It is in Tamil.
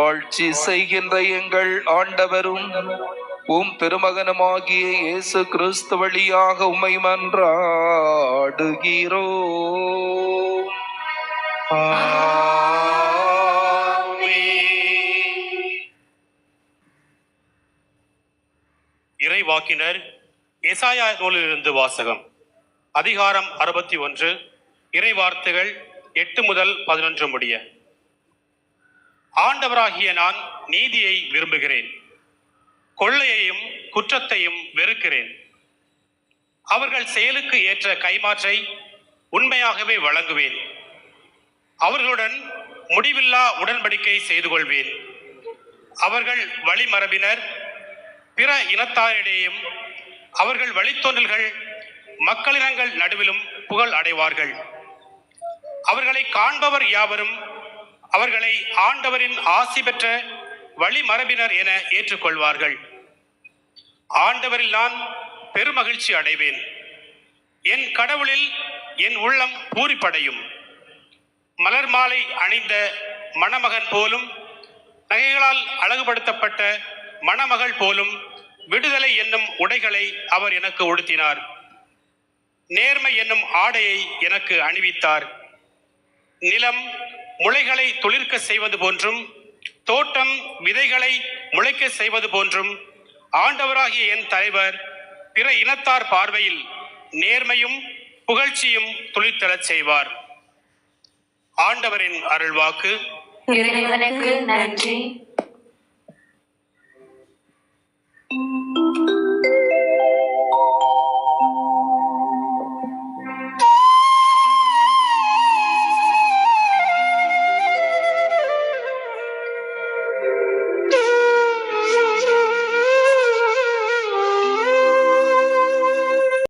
ஆட்சி செய்கின்ற எங்கள் ஆண்டவரும் உம் திருமகனுமாகிய இயேசு கிறிஸ்து வழியாக உமை மன்றாடுகிறோ. இறைவாக்கினர் எசாயா நூலிலிருந்து வாசகம் அதிகாரம் அறுபத்தி ஒன்று இறை வார்த்தைகள் எட்டு முதல் பதினொன்று முடிய. ஆண்டவராகிய நான் நீதியை விரும்புகிறேன். கொள்ளையையும் குற்றத்தையும் வெறுக்கிறேன். அவர்கள் செயலுக்கு ஏற்ற கைமாற்றை உண்மையாகவே வழங்குவேன். அவர்களுடன் முடிவில்லா உடன்படிக்கை செய்து கொள்வேன் அவர்கள் வழிமரபினர் பிற இனத்தாரிடையும் அவர்கள் வழித்தோன்றல்கள் மக்களினங்கள் நடுவிலும் புகழ் அடைவார்கள். அவர்களை காண்பவர் யாவரும் அவர்களை ஆண்டவரின் ஆசி பெற்ற வழிமரபினர் என ஏற்றுக்கொள்வார்கள். ஆண்டவரில் நான் பெருமகிழ்ச்சி அடைவேன். என் கடவுளில் என் உள்ளம் பூரிப்படையும். மலர் மாலை அணிந்த மணமகன் போலும் நகைகளால் அழகுபடுத்தப்பட்ட மணமகள் போலும் விடுதலை என்னும் உடைகளை அவர் எனக்கு உடுத்தினார். நேர்மை என்னும் ஆடையை எனக்கு அணிவித்தார். நிலம் முளைகளை துளிர்க்க செய்வது போன்றும் தோட்டம் விதைகளை முளைக்க செய்வது போன்றும் ஆண்டவராகிய என் தலைவர் பிற இனத்தார் பார்வையில் நேர்மையும் புகழ்ச்சியும் துளிர்த்தெழச் செய்வார். ஆண்டவரின் அருள்வாக்கு. இறைவனுக்கு நன்றி.